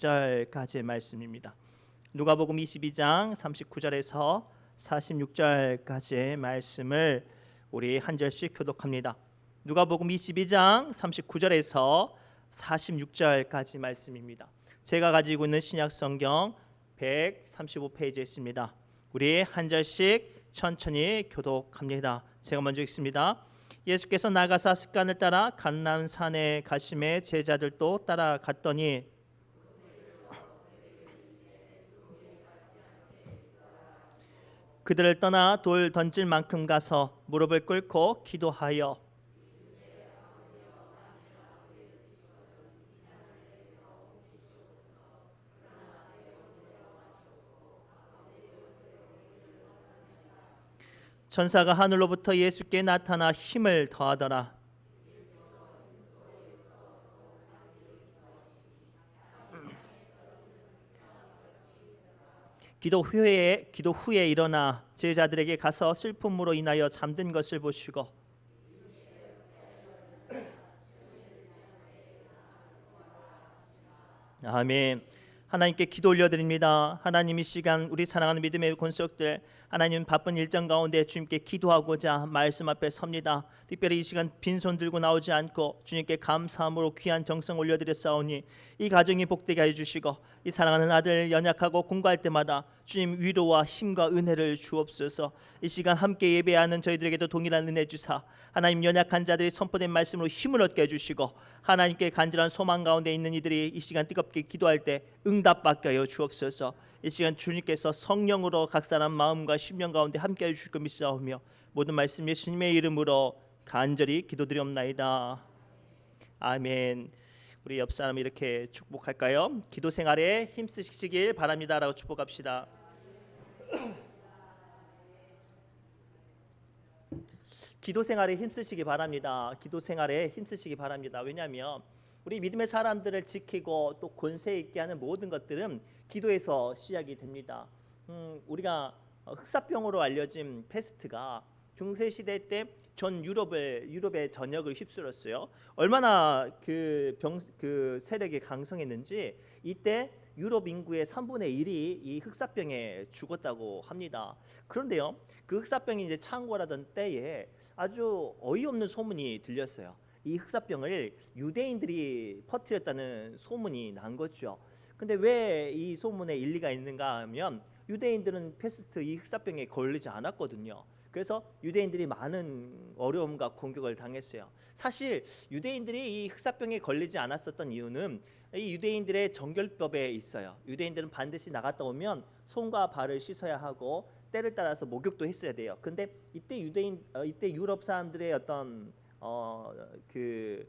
46절까지의 말씀입니다. 누가복음 22장 39절에서 46절까지의 말씀을 우리 한 절씩 교독합니다. 누가복음 22장 39절에서 46절까지 말씀입니다. 제가 가지고 있는 신약 성경 135페이지에 있습니다. 우리 한 절씩 천천히 교독합니다. 제가 먼저 읽습니다. 예수께서 나가사 습관을 따라 갈라운 산에 가심에 제자들도 따라갔더니 그들을 떠나 돌 던질 만큼 가서 무릎을 꿇고 기도하여 천사가 하늘로부터 예수께 나타나 힘을 더하더라. 기도 후에 기도 후에 일어나 제자들에게 가서 슬픔으로 인하여 잠든 것을 보시고 아멘. 하나님께 기도 올려드립니다. 하나님 이 시간 우리 사랑하는 믿음의 권속들 하나님 바쁜 일정 가운데 주님께 기도하고자 말씀 앞에 섭니다. 특별히 이 시간 빈손 들고 나오지 않고 주님께 감사함으로 귀한 정성 올려드렸사오니 이 가정이 복되게 해주시고 이 사랑하는 아들 연약하고 공부할 때마다 주님 위로와 힘과 은혜를 주옵소서. 이 시간 함께 예배하는 저희들에게도 동일한 은혜 주사 하나님 연약한 자들이 선포된 말씀으로 힘을 얻게 해 주시고 하나님께 간절한 소망 가운데 있는 이들이 이 시간 뜨겁게 기도할 때 응답받게 하여 주옵소서. 이 시간 주님께서 성령으로 각 사람 마음과 심령 가운데 함께 해 주실 것 믿사오며 모든 말씀 예수님의 이름으로 간절히 기도드리옵나이다. 아멘. 우리 옆 사람 이렇게 축복할까요? 기도 생활에 힘쓰시길 바랍니다라고 축복합시다. 기도 생활에 힘쓰시기 바랍니다. 기도 생활에 힘쓰시기 바랍니다. 왜냐하면 우리 믿음의 사람들을 지키고 또 권세 있게 하는 모든 것들은 기도에서 시작이 됩니다. 음, 우리가 흑사병으로 알려진 페스트가 중세 시대 때 전 유럽을 유럽의 전역을 휩쓸었어요. 얼마나 그 병 그 세력이 강성했는지 이때 유럽 인구의 3분의 1이 이 흑사병에 죽었다고 합니다. 그런데요, 그 흑사병이 이제 창궐하던 때에 아주 어이없는 소문이 들렸어요. 이 흑사병을 유대인들이 퍼뜨렸다는 소문이 난 거죠. 근데 왜 이 소문에 일리가 있는가 하면 유대인들은 페스트 이 흑사병에 걸리지 않았거든요. 그래서 유대인들이 많은 어려움과 공격을 당했어요. 사실 유대인들이 이 흑사병에 걸리지 않았었던 이유는 이 유대인들의 정결법에 있어요. 유대인들은 반드시 나갔다 오면 손과 발을 씻어야 하고 때를 따라서 목욕도 했어야 돼요. 근데 이때 유대인 어, 이때 유럽 사람들의 어떤 어그그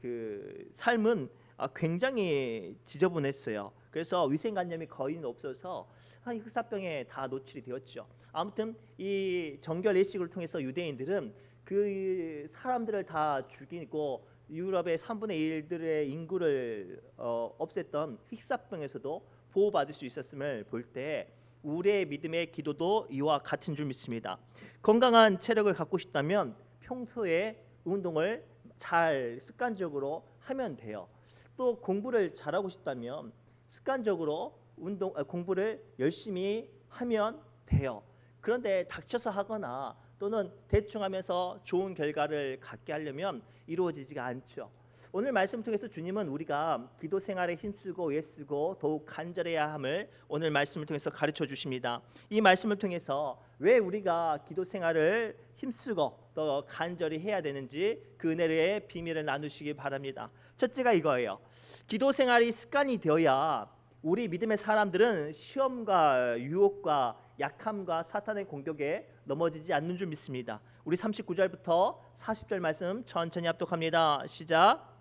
그 삶은 아, 굉장히 지저분했어요. 그래서 위생관념이 거의 없어서 흑사병에 다 노출이 되었죠. 아무튼 이 정결 예식을 통해서 유대인들은 그 사람들을 다 죽이고 유럽의 3분의 1들의 인구를 어, 없앴던 흑사병에서도 보호받을 수 있었음을 볼 때 우리의 믿음의 기도도 이와 같은 줄 믿습니다. 건강한 체력을 갖고 싶다면 평소에 운동을 잘 습관적으로 하면 돼요. 또 공부를 잘하고 싶다면 습관적으로 운동 아, 공부를 열심히 하면 돼요. 그런데 닥쳐서 하거나 또는 대충 하면서 좋은 결과를 갖게 하려면 이루어지지가 않죠. 오늘 말씀 통해서 주님은 우리가 기도 생활에 힘쓰고 애쓰고 더욱 간절해야 함을 오늘 말씀을 통해서 가르쳐 주십니다. 이 말씀을 통해서 왜 우리가 기도 생활을 힘쓰고 더 간절히 해야 되는지 그 은혜의 비밀을 나누시기 바랍니다. 첫째가 이거예요. 기도 생활이 습관이 되어야 우리 믿음의 사람들은 시험과 유혹과 약함과 사탄의 공격에 넘어지지 않는 줄 믿습니다. 우리 39절부터 40절 말씀 천천히 합독합니다. 시작.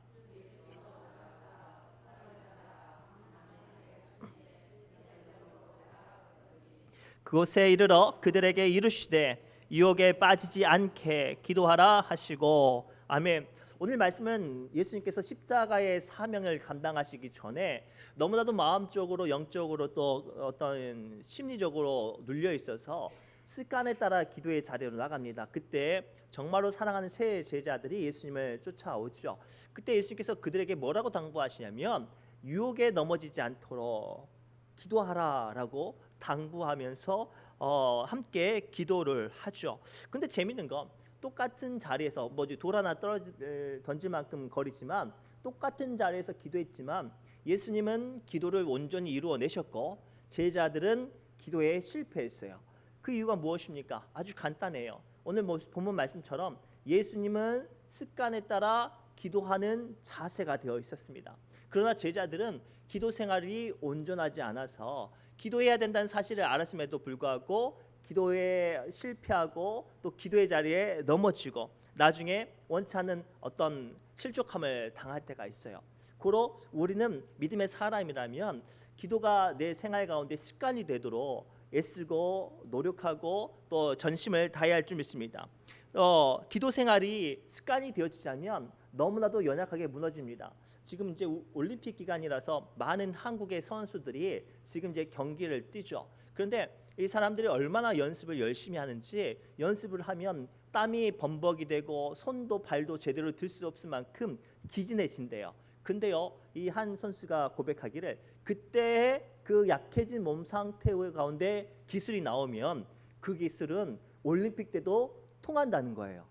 그곳에 이르러 그들에게 이르시되 유혹에 빠지지 않게 기도하라 하시고 아멘. 오늘 말씀은 예수님께서 십자가의 사명을 감당하시기 전에 너무나도 마음적으로 영적으로 또 어떤 심리적으로 눌려 있어서 습관에 따라 기도의 자리로 나갑니다. 그때 정말로 사랑하는 새 제자들이 예수님을 쫓아오죠. 그때 예수님께서 그들에게 뭐라고 당부하시냐면 유혹에 넘어지지 않도록 기도하라라고 당부하면서 어, 함께 기도를 하죠. 근데 재밌는 건 똑같은 자리에서 뭐지 돌 하나 떨어지 에, 던질 만큼 거리지만 똑같은 자리에서 기도했지만 예수님은 기도를 온전히 이루어내셨고 제자들은 기도에 실패했어요. 그 이유가 무엇입니까? 아주 간단해요. 오늘 뭐 본문 말씀처럼 예수님은 습관에 따라 기도하는 자세가 되어 있었습니다. 그러나 제자들은 기도 생활이 온전하지 않아서 기도해야 된다는 사실을 알았음에도 불구하고 기도에 실패하고 또 기도의 자리에 넘어지고 나중에 원치 않는 어떤 실족함을 당할 때가 있어요. 고로 우리는 믿음의 사람이라면 기도가 내 생활 가운데 습관이 되도록 애쓰고 노력하고 또 전심을 다해야 할 줄 믿습니다. 어, 기도 생활이 습관이 되어지자면 너무나도 연약하게 무너집니다. 지금 이제 우- 올림픽 기간이라서 많은 한국의 선수들이 지금 이제 경기를 뛰죠. 그런데 이 사람들이 얼마나 연습을 열심히 하는지 연습을 하면 땀이 범벅이 되고 손도 발도 제대로 들 수 없을 만큼 기진해진대요. 근데요, 이 한 선수가 고백하기를 그때 그 약해진 몸 상태 가운데 기술이 나오면 그 기술은 올림픽 때도 통한다는 거예요.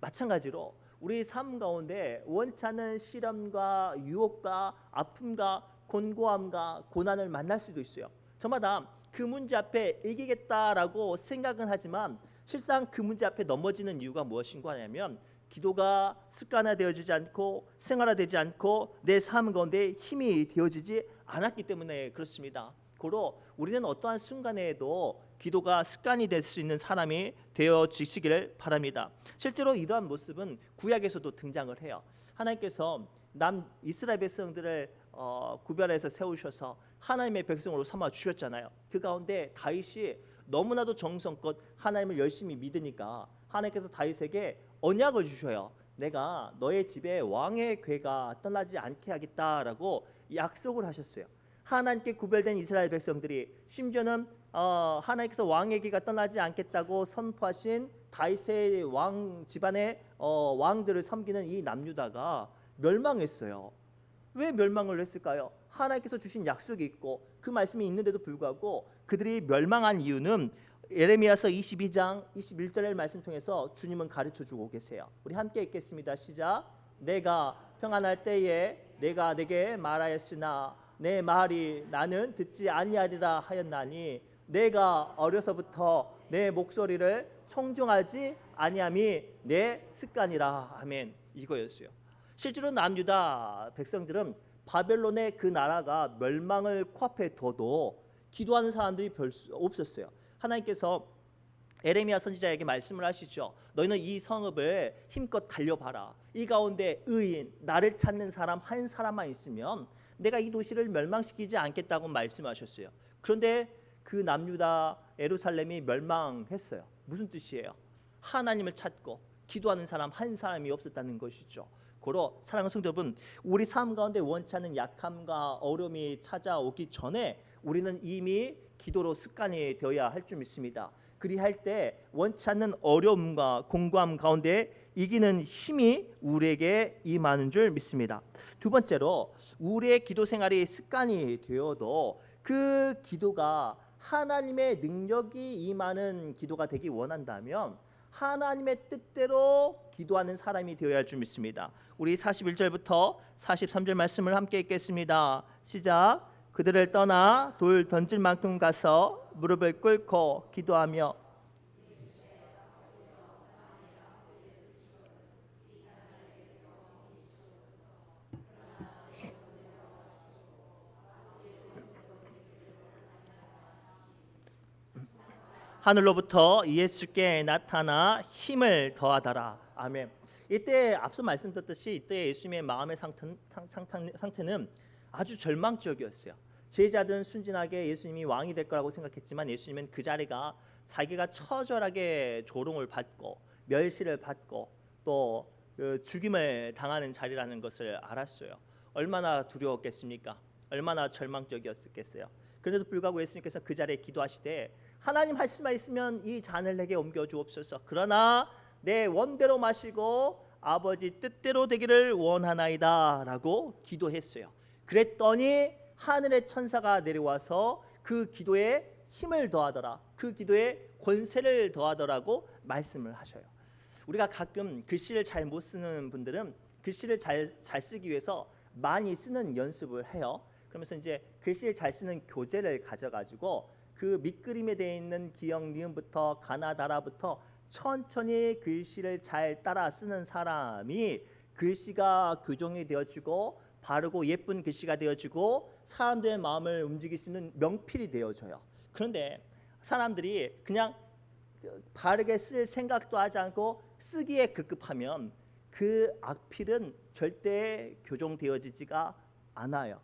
마찬가지로 우리 삶 가운데 원치 않은 시련과 유혹과 아픔과 곤고함과 고난을 만날 수도 있어요. 저마다 그 문제 앞에 이기겠다라고 생각은 하지만 실상 그 문제 앞에 넘어지는 이유가 무엇인가 하냐면 기도가 습관화되어지지 않고 생활화되지 않고 내 삶 가운데 힘이 되어지지 않았기 때문에 그렇습니다. 고로 우리는 어떠한 순간에도 기도가 습관이 될 수 있는 사람이 되어지시기를 바랍니다. 실제로 이러한 모습은 구약에서도 등장을 해요. 하나님께서 남 이스라엘 백성들을 어, 구별해서 세우셔서 하나님의 백성으로 삼아 주셨잖아요. 그 가운데 다윗이 너무나도 정성껏 하나님을 열심히 믿으니까 하나님께서 다윗에게 언약을 주셔요. 내가 너의 집에 왕의 괴가 떠나지 않게 하겠다라고 약속을 하셨어요. 하나님께 구별된 이스라엘 백성들이 심지어는 어, 하나님께서 왕의 기가 떠나지 않겠다고 선포하신 다윗의 왕 집안의 어, 왕들을 섬기는 이 남유다가 멸망했어요. 왜 멸망을 했을까요? 하나님께서 주신 약속이 있고 그 말씀이 있는데도 불구하고 그들이 멸망한 이유는 예레미야서 22장 21절의 말씀 통해서 주님은 가르쳐 주고 계세요. 우리 함께 읽겠습니다. 시작. 내가 평안할 때에 내가 내게 말하였으나 내 말이 나는 듣지 아니하리라 하였나니 내가 어려서부터 내 목소리를 청종하지 아니함이 내 습관이라 아멘 이거였어요. 실제로 남유다 백성들은 바벨론의 그 나라가 멸망을 코앞에 둬도 기도하는 사람들이 별수 없었어요. 하나님께서 에레미야 선지자에게 말씀을 하시죠. 너희는 이 성읍을 힘껏 달려봐라. 이 가운데 의인, 나를 찾는 사람 한 사람만 있으면 내가 이 도시를 멸망시키지 않겠다고 말씀하셨어요. 그런데 그 남유다 에루살렘이 멸망했어요. 무슨 뜻이에요? 하나님을 찾고 기도하는 사람 한 사람이 없었다는 것이죠. 고로 사랑하는 성도 여러분, 우리 삶 가운데 원치 않는 약함과 어려움이 찾아오기 전에 우리는 이미 기도로 습관이 되어야 할 줄 믿습니다. 그리할 때 원치 않는 어려움과 공고함 가운데 이기는 힘이 우리에게 임하는 줄 믿습니다. 두 번째로 우리의 기도 생활이 습관이 되어도 그 기도가 하나님의 능력이 임하는 기도가 되기 원한다면 하나님의 뜻대로 기도하는 사람이 되어야 할 줄 믿습니다. 우리 41절부터 43절 말씀을 함께 읽겠습니다. 시작. 그들을 떠나 돌 던질 만큼 가서 무릎을 꿇고 기도하며 하늘로부터 예수께 나타나 힘을 더하더라. 아멘. 이때 앞서 말씀드렸듯이 이때 예수님의 마음의 상태, 상태, 상태는 아주 절망적이었어요. 제자들은 순진하게 예수님이 왕이 될 거라고 생각했지만 예수님은 그 자리가 자기가 처절하게 조롱을 받고 멸시를 받고 또 그 죽임을 당하는 자리라는 것을 알았어요. 얼마나 두려웠겠습니까? 얼마나 절망적이었겠어요. 그런데도 불구하고 예수님께서 그 자리에 기도하시되 하나님 할 수만 있으면 이 잔을 내게 옮겨 주옵소서. 그러나 내 원대로 마시고 아버지 뜻대로 되기를 원하나이다라고 기도했어요. 그랬더니 하늘의 천사가 내려와서 그 기도에 힘을 더하더라. 그 기도에 권세를 더하더라고 말씀을 하셔요. 우리가 가끔 글씨를 잘 못 쓰는 분들은 글씨를 잘, 잘 쓰기 위해서 많이 쓰는 연습을 해요. 그러면서 이제 글씨를 잘 쓰는 교재를 가져가지고 그 밑그림에 되어 있는 기역 니은부터 가나다라부터 천천히 글씨를 잘 따라 쓰는 사람이 글씨가 교정이 되어지고 바르고 예쁜 글씨가 되어지고 사람들의 마음을 움직일 수 있는 명필이 되어져요. 그런데 사람들이 그냥 바르게 쓸 생각도 하지 않고 쓰기에 급급하면 그 악필은 절대 교정되어지지가 않아요.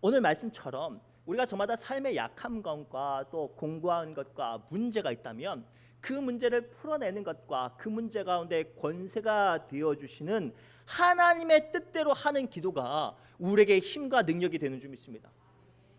오늘 말씀처럼 우리가 저마다 삶의 약한 것과 또 공고한 것과 문제가 있다면 그 문제를 풀어내는 것과 그 문제 가운데 권세가 되어 주시는 하나님의 뜻대로 하는 기도가 우리에게 힘과 능력이 되는 줄 믿습니다.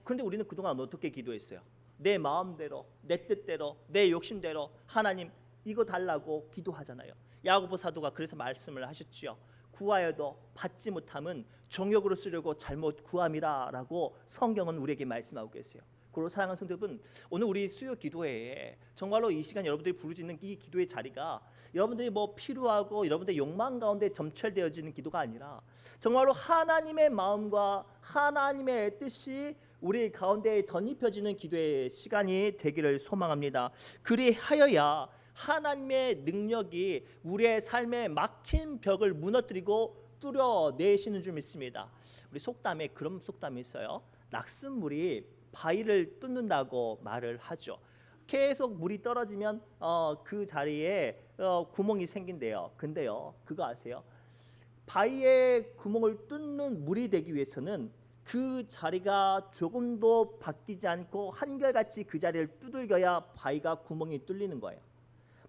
그런데 우리는 그동안 어떻게 기도했어요? 내 마음대로, 내 뜻대로, 내 욕심대로 하나님 이거 달라고 기도하잖아요. 야고보 사도가 그래서 말씀을 하셨지요. 구하여도 받지 못함은 정욕으로 쓰려고 잘못 구함이라라고 성경은 우리에게 말씀하고 계세요. 그리고 사랑하는 성도 여러분, 오늘 우리 수요 기도회에 정말로 이 시간 여러분들이 부르짖는 이 기도의 자리가 여러분들이 뭐 필요하고 여러분들의 욕망 가운데 점철되어지는 기도가 아니라 정말로 하나님의 마음과 하나님의 뜻이 우리 가운데 덧입혀지는 기도의 시간이 되기를 소망합니다. 그리하여야 하나님의 능력이 우리의 삶에 막힌 벽을 무너뜨리고 뚫어내시는 줄 믿습니다. 우리 속담에 그런 속담이 있어요. 낙순물이 바위를 뚫는다고 말을 하죠. 계속 물이 떨어지면 어, 그 자리에 어, 구멍이 생긴대요. 근데요, 그거 아세요? 바위에 구멍을 뚫는 물이 되기 위해서는 그 자리가 조금도 바뀌지 않고 한결같이 그 자리를 두들겨야 바위가 구멍이 뚫리는 거예요.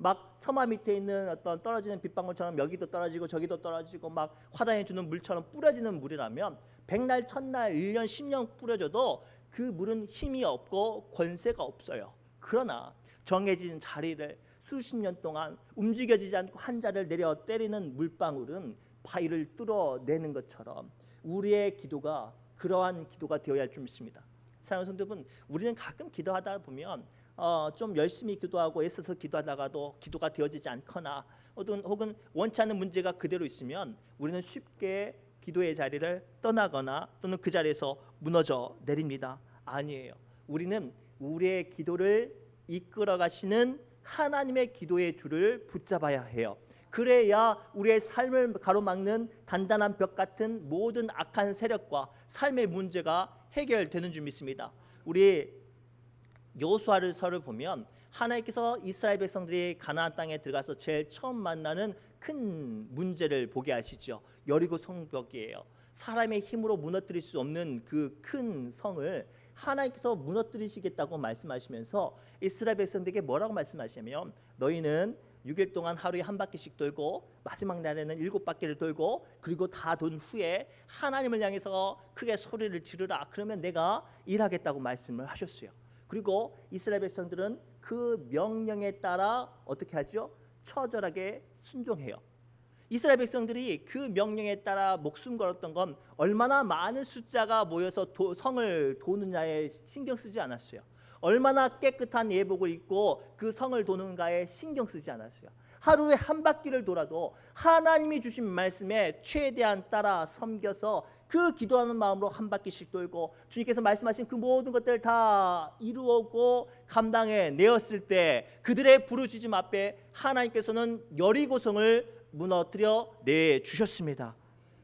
막 처마 밑에 있는 어떤 떨어지는 빗방울처럼 여기도 떨어지고 저기도 떨어지고 막 화단에 주는 물처럼 뿌려지는 물이라면 백날 천날 1년 10년 뿌려줘도 그 물은 힘이 없고 권세가 없어요. 그러나 정해진 자리를 수십 년 동안 움직여지지 않고 한 자리를 내려 때리는 물방울은 바위를 뚫어내는 것처럼 우리의 기도가 그러한 기도가 되어야 할 줄 믿습니다. 사랑하는 성도 여러분, 우리는 가끔 기도하다 보면 어, 좀 열심히 기도하고 애써서 기도하다가도 기도가 되어지지 않거나 혹은, 혹은 원치 않는 문제가 그대로 있으면 우리는 쉽게 기도의 자리를 떠나거나 또는 그 자리에서 무너져 내립니다. 아니에요. 우리는 우리의 기도를 이끌어 가시는 하나님의 기도의 줄을 붙잡아야 해요. 그래야 우리의 삶을 가로막는 단단한 벽 같은 모든 악한 세력과 삶의 문제가 해결되는 줄 믿습니다. 우리 여호수아를 서를 보면 하나님께서 이스라엘 백성들이 가나안 땅에 들어가서 제일 처음 만나는 큰 문제를 보게 하시죠. 여리고 성벽이에요. 사람의 힘으로 무너뜨릴 수 없는 그 큰 성을 하나님께서 무너뜨리시겠다고 말씀하시면서 이스라엘 백성들에게 뭐라고 말씀하시냐면 너희는 6일 동안 하루에 한 바퀴씩 돌고 마지막 날에는 일곱 바퀴를 돌고 그리고 다 돈 후에 하나님을 향해서 크게 소리를 지르라 그러면 내가 일하겠다고 말씀을 하셨어요. 그리고 이스라엘 백성들은 그 명령에 따라 어떻게 하죠? 처절하게 순종해요. 이스라엘 백성들이 그 명령에 따라 목숨 걸었던 건 얼마나 많은 숫자가 모여서 도, 성을 도느냐에 신경 쓰지 않았어요. 얼마나 깨끗한 예복을 입고 그 성을 도는가에 신경 쓰지 않았어요. 하루에 한 바퀴를 돌아도 하나님이 주신 말씀에 최대한 따라 섬겨서 그 기도하는 마음으로 한 바퀴씩 돌고 주님께서 말씀하신 그 모든 것들을 다 이루었고 감당해 내었을 때 그들의 부르짖음 앞에 하나님께서는 여리고성을 무너뜨려 내 주셨습니다.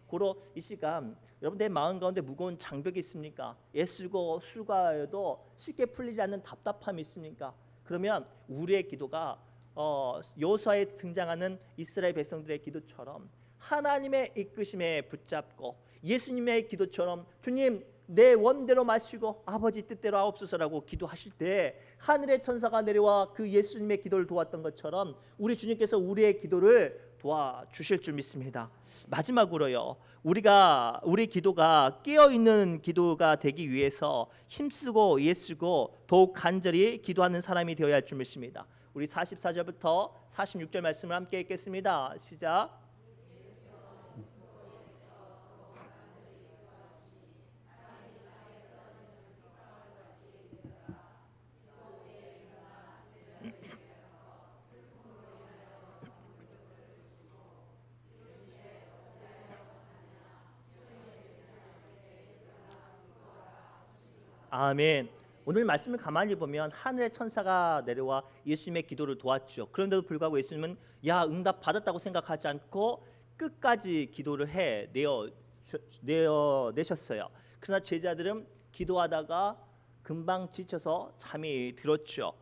고로 이 시간 여러분 내 마음 가운데 무거운 장벽이 있습니까? 애쓰고 수고해도 쉽게 풀리지 않는 답답함이 있습니까? 그러면 우리의 기도가 어, 요수아에 등장하는 이스라엘 백성들의 기도처럼 하나님의 이끄심에 붙잡고 예수님의 기도처럼 주님 내 원대로 마시고 아버지 뜻대로 하옵소서라고 기도하실 때 하늘의 천사가 내려와 그 예수님의 기도를 도왔던 것처럼 우리 주님께서 우리의 기도를 도와주실 줄 믿습니다. 마지막으로요. 우리가 우리 기도가 깨어 있는 기도가 되기 위해서 힘쓰고 예쓰고 더욱 간절히 기도하는 사람이 되어야 할 줄 믿습니다. 우리 44절부터 46절 말씀을 함께 읽겠습니다. 시작. 아멘. 오늘 말씀을 가만히 보면 하늘의 천사가 내려와 예수님의 기도를 도왔죠. 그런데도 불구하고 예수님은 야 응답 받았다고 생각하지 않고 끝까지 기도를 해 내어 내어 내셨어요. 그러나 제자들은 기도하다가 금방 지쳐서 잠이 들었죠.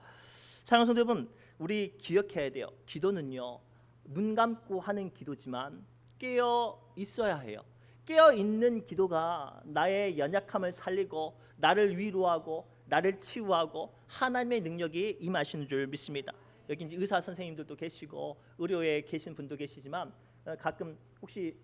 사랑하는 성도 여러분, 우리 기억해야 돼요. 기도는요 눈 감고 하는 기도지만 깨어 있어야 해요. 깨어 있는 기도가 나의 연약함을 살리고 나를 위로하고 나를 치유하고 하나님의 능력이 임하시는 줄 믿습니다. 여기 이제 의사 선생님들도 계시고 의료에 계신 분도 계시지만 어, 가끔 혹시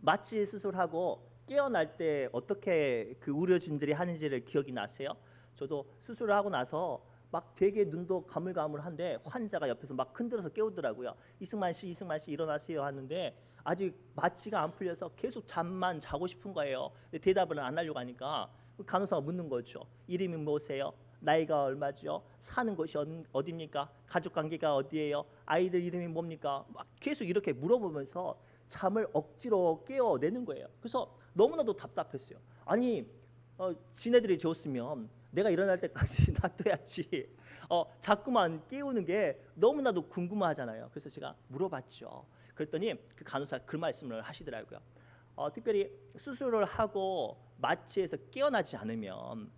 마취 수술하고 깨어날 때 어떻게 그 의료진들이 하는지를 기억이 나세요? 저도 수술을 하고 나서 막 되게 눈도 가물가물한데 환자가 옆에서 막 흔들어서 깨우더라고요. 이승만 씨, 이승만 씨 일어나세요 하는데 아직 마취가 안 풀려서 계속 잠만 자고 싶은 거예요. 대답을 안 하려고 하니까 간호사가 묻는 거죠. 이름이 뭐세요? 나이가 얼마죠? 사는 곳이 어디- 어디입니까? 가족 관계가 어디예요? 아이들 이름이 뭡니까? 막 계속 이렇게 물어보면서 잠을 억지로 깨어내는 거예요. 그래서 너무나도 답답했어요. 아니, 어, 지네들이 줬으면 내가 일어날 때까지 놔둬야지. 어, 자꾸만 깨우는 게 너무나도 궁금하잖아요. 그래서 제가 물어봤죠. 그랬더니 그 간호사 그 말씀을 하시더라고요. 어, 특별히 수술을 하고 마취해서 깨어나지 않으면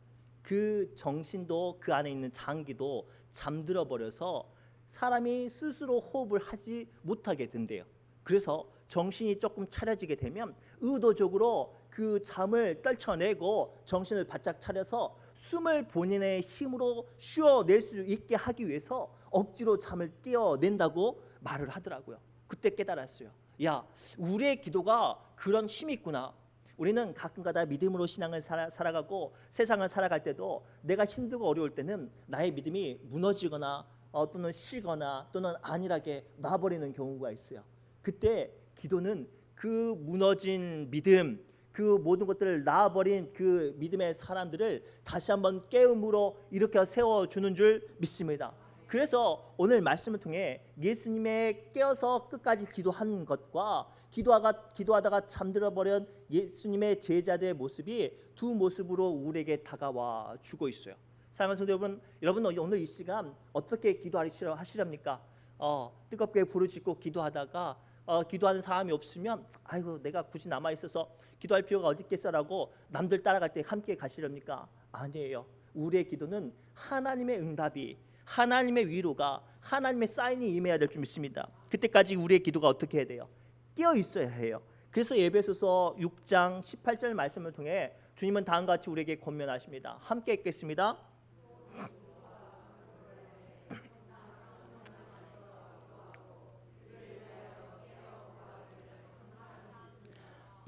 그 정신도 그 안에 있는 장기도 잠들어 버려서 사람이 스스로 호흡을 하지 못하게 된대요. 그래서 정신이 조금 차려지게 되면 의도적으로 그 잠을 떨쳐내고 정신을 바짝 차려서 숨을 본인의 힘으로 쉬어낼 수 있게 하기 위해서 억지로 잠을 깨어낸다고 말을 하더라고요. 그때 깨달았어요. 야, 우리의 기도가 그런 힘이 있구나. 우리는 가끔가다 믿음으로 신앙을 살아, 살아가고 세상을 살아갈 때도 내가 힘들고 어려울 때는 나의 믿음이 무너지거나 어, 또는 쉬거나 또는 안일하게 놔버리는 경우가 있어요. 그때 기도는 그 무너진 믿음, 그 모든 것들을 놔버린 그 믿음의 사람들을 다시 한번 깨움으로 일으켜 세워주는 줄 믿습니다. 그래서 오늘 말씀을 통해 예수님의 깨어서 끝까지 기도한 것과 기도하가 기도하다가 잠들어 버린 예수님의 제자들의 모습이 두 모습으로 우리에게 다가와 주고 있어요. 사랑하는 성도 여러분, 여러분 오늘 이 시간 어떻게 기도하시려 하시렵니까? 어, 뜨겁게 부르짖고 기도하다가 어, 기도하는 사람이 없으면 아이고 내가 굳이 남아 있어서 기도할 필요가 어디 있겠어라고 남들 따라갈 때 함께 가시렵니까? 아니에요. 우리의 기도는 하나님의 응답이 하나님의 위로가 하나님의 사인이 임해야 될 줄 믿습니다. 그때까지 우리의 기도가 어떻게 해야 돼요? 깨어 있어야 해요. 그래서 예배소서 6장 18절 말씀을 통해 주님은 다음과 같이 우리에게 권면하십니다. 함께 읽겠습니다.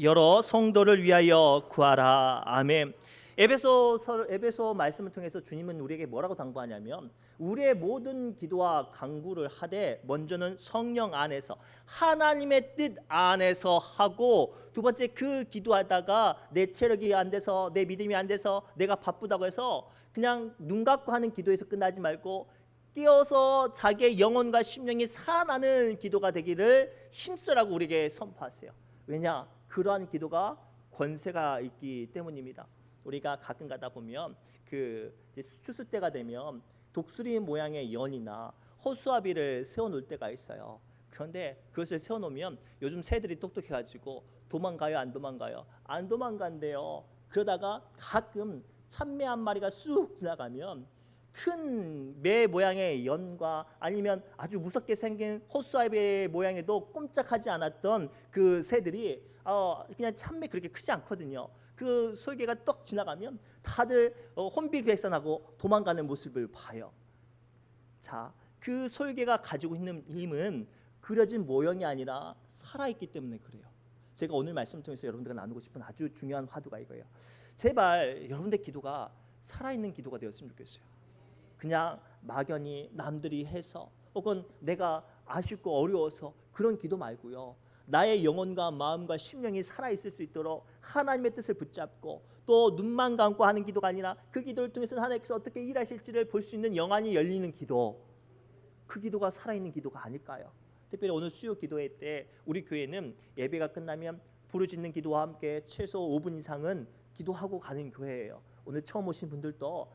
여러 성도를 위하여 구하라. 아멘. 에베소 에베소 말씀을 통해서 주님은 우리에게 뭐라고 당부하냐면 우리의 모든 기도와 간구를 하되 먼저는 성령 안에서 하나님의 뜻 안에서 하고 두 번째 그 기도하다가 내 체력이 안 돼서 내 믿음이 안 돼서 내가 바쁘다고 해서 그냥 눈 감고 하는 기도에서 끝나지 말고 깨어서 자기의 영혼과 심령이 살아나는 기도가 되기를 힘쓰라고 우리에게 선포하세요. 왜냐? 그러한 기도가 권세가 있기 때문입니다. 우리가 가끔 가다 보면 그 이제 추수 때가 되면 독수리 모양의 연이나 호수아비를 세워놓을 때가 있어요. 그런데 그것을 세워놓으면 요즘 새들이 똑똑해가지고 도망가요, 안 도망가요? 안 도망간대요. 그러다가 가끔 참매 한 마리가 쑥 지나가면 큰 매 모양의 연과 아니면 아주 무섭게 생긴 호수아비 모양에도 꼼짝하지 않았던 그 새들이 어 그냥 참매 그렇게 크지 않거든요. 그 솔개가 떡 지나가면 다들 어, 혼비백산하고 도망가는 모습을 봐요. 자, 그 솔개가 가지고 있는 힘은 그려진 모형이 아니라 살아있기 때문에 그래요. 제가 오늘 말씀 통해서 여러분들과 나누고 싶은 아주 중요한 화두가 이거예요. 제발 여러분들 기도가 살아있는 기도가 되었으면 좋겠어요. 그냥 막연히 남들이 해서 혹은 내가 아쉽고 어려워서 그런 기도 말고요. 나의 영혼과 마음과 심령이 살아 있을 수 있도록 하나님의 뜻을 붙잡고 또 눈만 감고 하는 기도가 아니라 그 기도를 통해서 하나님께서 어떻게 일하실지를 볼 수 있는 영안이 열리는 기도. 그 기도가 살아 있는 기도가 아닐까요? 특별히 오늘 수요 기도회 때 우리 교회는 예배가 끝나면 부르짖는 기도와 함께 최소 5분 이상은 기도하고 가는 교회예요. 오늘 처음 오신 분들도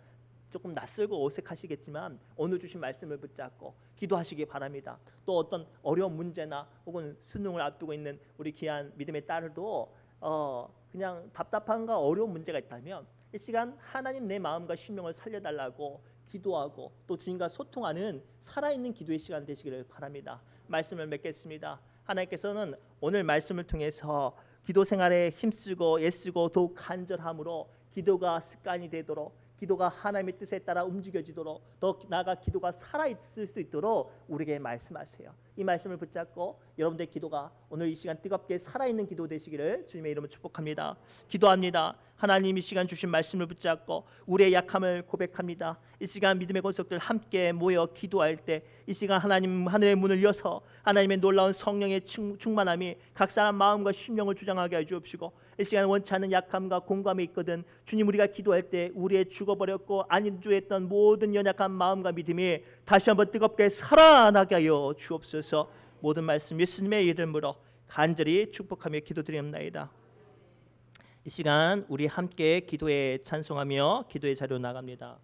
조금 낯설고 어색하시겠지만 오늘 주신 말씀을 붙잡고 기도하시기 바랍니다. 또 어떤 어려운 문제나 혹은 수능을 앞두고 있는 우리 귀한 믿음의 딸도 어 그냥 답답한가 어려운 문제가 있다면 이 시간 하나님 내 마음과 심령을 살려달라고 기도하고 또 주님과 소통하는 살아있는 기도의 시간 되시기를 바랍니다. 말씀을 맺겠습니다. 하나님께서는 오늘 말씀을 통해서 기도 생활에 힘쓰고 애쓰고 더욱 간절함으로 기도가 습관이 되도록 기도가 하나님의 뜻에 따라 움직여지도록 더 나아가 기도가 살아 있을 수 있도록 우리에게 말씀하세요. 이 말씀을 붙잡고 여러분들의 기도가 오늘 이 시간 뜨겁게 살아 있는 기도 되시기를 주님의 이름으로 축복합니다. 기도합니다. 하나님 이 시간 주신 말씀을 붙잡고 우리의 약함을 고백합니다. 이 시간 믿음의 권속들 함께 모여 기도할 때 이 시간 하나님 하늘의 문을 여서 하나님의 놀라운 성령의 충- 충만함이 각 사람 마음과 심령을 주장하게 해 주옵시고 이 시간 원치 않는 약함과 공감이 있거든 주님 우리가 기도할 때 우리의 죽어버렸고 안주했던 모든 연약한 마음과 믿음이 다시 한번 뜨겁게 살아나게 하여 주옵소서 모든 말씀 예수님의 이름으로 간절히 축복하며 기도드리옵나이다. 이 시간 우리 함께 기도에 찬송하며 기도의 자리로 나갑니다.